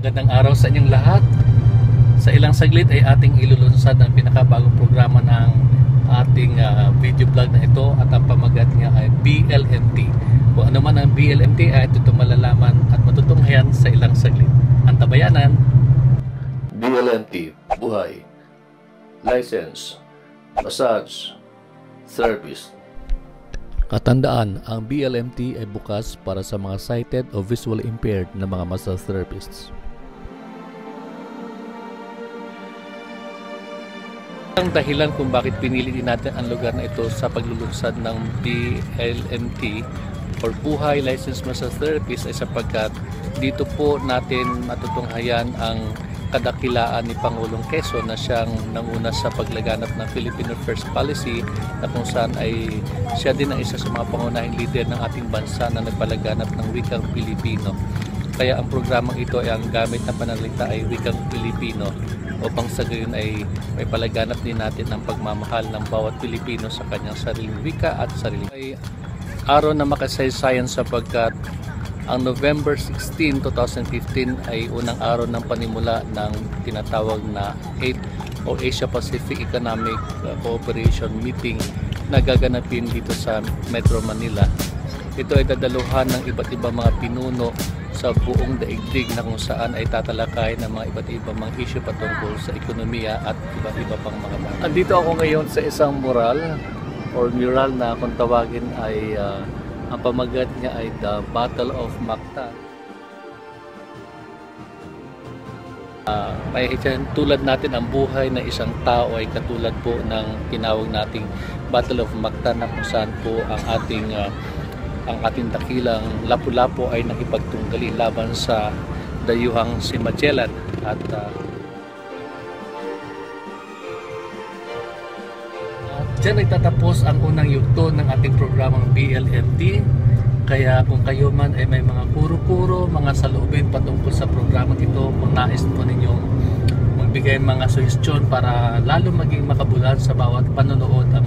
Magandang araw sa inyong lahat. Sa ilang saglit ay ating ilulunsad ang pinakabagong programa ng ating ah, video vlog na ito at ang pamagat niya ay BLMT. Kung ano man ang BLMT ay ito malalaman at matutunghayan sa ilang saglit. Ang tabayanan, BLMT, buhay, license, massage, therapist. Katandaan, ang BLMT ay bukas para sa mga sighted o visually impaired na mga massage therapists. Ang dahilan kung bakit pinili din natin ang lugar na ito sa paglulunsad ng BLMT or Buhay Licensed Massage Therapist ay sapagkat dito po natin matutunghayan ang kadakilaan ni Pangulong Quezon na siyang nanguna sa paglaganap ng Filipino First Policy na kung saan ay siya din ang isa sa mga pangunahing leader ng ating bansa na nagpalaganap ng wikang Pilipino. Kaya ang programang ito ay ang gamit na panalita ay wikang Pilipino upang sa gayon ay may palaganap din natin ang pagmamahal ng bawat Pilipino sa kanyang sariling wika at sariling ay araw na makasaysayan sapagkat ang November 16, 2015 ay unang araw ng panimula ng tinatawag na 8 o Asia Pacific Economic uh, Cooperation Meeting na gaganapin dito sa Metro Manila. Ito ay dadaluhan ng iba't ibang mga pinuno sa buong daigdig na kung saan ay tatalakay ng mga iba't ibang mga issue patungkol sa ekonomiya at iba't iba pang mga bagay. Andito ako ngayon sa isang mural or mural na kung tawagin ay uh, ang pamagat niya ay The Battle of Mactan. Uh, may tulad natin ang buhay ng isang tao ay katulad po ng tinawag nating Battle of Mactan na kung saan po ang ating uh, ang ating dakilang Lapu-Lapu ay nakipagtunggali laban sa dayuhang si Magellan at uh, Diyan nagtatapos ang unang yugto ng ating programang BLMT. Kaya kung kayo man ay may mga kuro-kuro, mga saloobin patungkol sa programang ito, kung nais po ninyong magbigay mga suggestion para lalo maging makabulan sa bawat panonood ang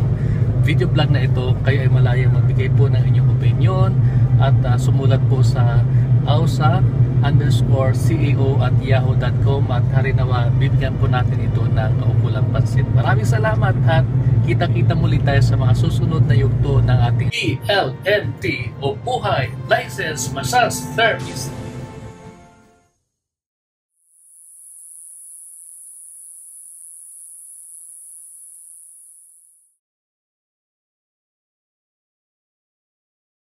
video vlog na ito, kayo ay malayang magbigay po ng inyong opinion at uh, sumulat po sa ausa underscore CEO at yahoo.com at harinawa bibigyan po natin ito ng kaukulang pansin. Maraming salamat at kita-kita muli tayo sa mga susunod na yugto ng ating ELNT o Buhay License Massage Therapist.